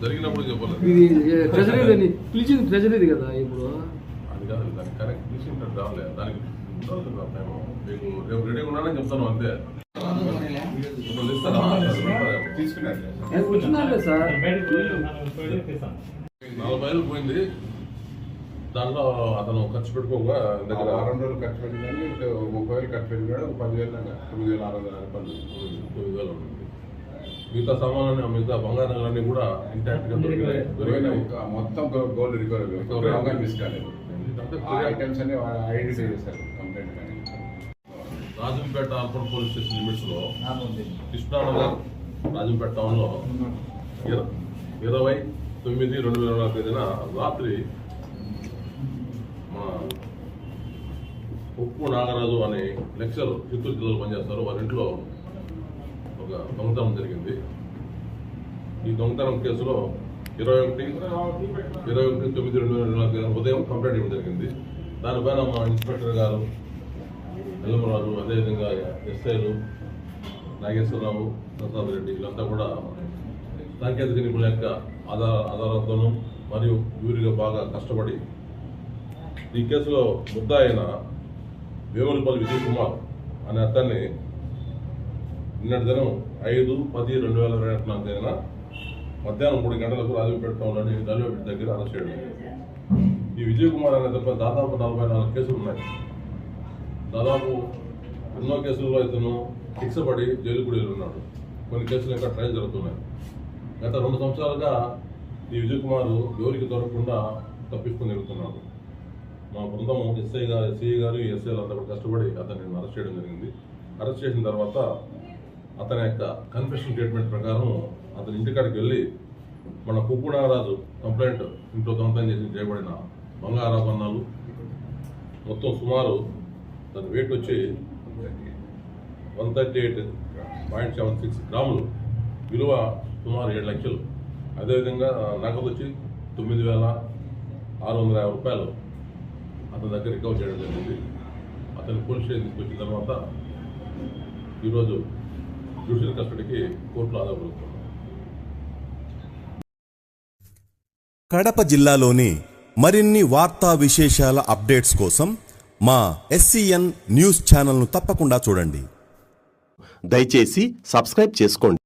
జరిగినప్పుడు చెప్పలేదు ఇది ట్రెజరీ పిలిచింది ట్రెజరీ కదా ఇప్పుడు అది కాదు దానికి. కరెక్ట్ తీసుకుంటారు రాలే దానికి మేము మీకు రేపు రెడీగా ఉన్నానని చెప్తాను అంతే తీసుకున్నారు సార్ నలభై పోయింది. దాంట్లో అతను ఖర్చు పెట్టుకోగా దగ్గర వారం రోజులు ఖర్చు పెట్టిందని ముప్పై వేలు ఖర్చు పెట్టినాడు పదివేలు దాకా తొమ్మిది వేల ఆరు వందల తొమ్మిది వేలు ఉంది మిగతా సామాన్లు మిగతా బంగారాలన్నీ కూడా ఇంటాక్ట్గా దొరికినాయి. దొరికినాయి. ఒక మొత్తం గోల్డ్ రికవరీ. రికవరీ మిస్ కాలేదు. ఐటమ్స్ అన్ని ఐడెంటిఫై చేశారు కంప్లైంట్ కానీ. రాజంపేట అర్బన్ పోలీస్ స్టేషన్ లిమిట్స్లో కృష్ణానగర్ రాజంపేట టౌన్లో ఇర- ఇరవై తొమ్మిది రెండు వేల నాలుగు తేదీన రాత్రి ఉప్పు నాగరాజు అనే లెక్చర్ చిత్తూరు జిల్లాలో పనిచేస్తారు. వారి ఇంట్లో ఒక దొంగతనం జరిగింది. ఈ దొంగతనం కేసులో ఇరవై ఒకటి ఇరవై ఒకటి తొమ్మిది రెండు వేల నాలుగు ఉదయం కంప్లైంట్ ఇవ్వడం జరిగింది. దానిపైన మా ఇన్స్పెక్టర్ గారు ఎల్లమరాజు అదేవిధంగా ఎస్ఐలు నాగేశ్వరరావు ప్రసాద్ రెడ్డి వీళ్ళంతా కూడా సాంకేతిక నిపుణుల యొక్క ఆధార ఆధారంతోనూ మరియు వీరిగా బాగా కష్టపడి ఈ కేసులో ముద్ద అయిన వేములపల్లి విజయ్ కుమార్ అనే అతన్ని నిన్నటి దినం ఐదు పది రెండు వేల ఇరవై నాలుగు తేదీన మధ్యాహ్నం మూడు గంటలకు రాజంపేట టౌన్లోని రైల్వేపేట దగ్గర అరెస్ట్ చేయడం ఈ విజయ్ కుమార్ అనే తప్ప దాదాపు నలభై నాలుగు కేసులు ఉన్నాయి. దాదాపు ఎన్నో కేసుల్లో ఇతను శిక్ష పడి జైలు కూడా ఉన్నాడు. కొన్ని కేసులు ఇంకా ట్రయల్ జరుగుతున్నాయి. గత రెండు సంవత్సరాలుగా ఈ విజయ్ కుమార్ జోలికి దొరకకుండా తప్పించుకుని తిరుగుతున్నాడు మా బృందం ఎస్ఐ గారు ఎస్ఐ గారు ఎస్ఐలు అంతా కూడా కష్టపడి అతన్ని అరెస్ట్ చేయడం జరిగింది. అరెస్ట్ చేసిన తర్వాత అతని యొక్క కన్ఫెషన్ స్టేట్మెంట్ ప్రకారం అతని ఇంటికాడికి వెళ్ళి మన కుప్పు నాగరాజు కంప్లైంట్ ఇంట్లో దొంగతనం చేసి చేయబడిన బంగారాభరణాలు మొత్తం సుమారు దాని వెయిట్ వచ్చి one thirty eight point seven six గ్రాములు. విలువ సుమారు ఏడు లక్షలు. అదేవిధంగా నగదు వచ్చి తొమ్మిది వేల ఆరు వందల యాభై రూపాయలు. అతని దగ్గర రికవర్ చేయడం జరిగింది. అతని పోలీస్ స్టేషన్ తీసుకొచ్చిన తర్వాత ఈరోజు జ్యుడిషియల్ కస్టడీకి కోర్టులో ఆధారపడుతున్నాం కడప జిల్లాలోని మరిన్ని వార్తా విశేషాల అప్డేట్స్ కోసం మా ఎస్సీఎన్ న్యూస్ ఛానల్ను తప్పకుండా చూడండి. దయచేసి సబ్స్క్రైబ్ చేసుకోండి.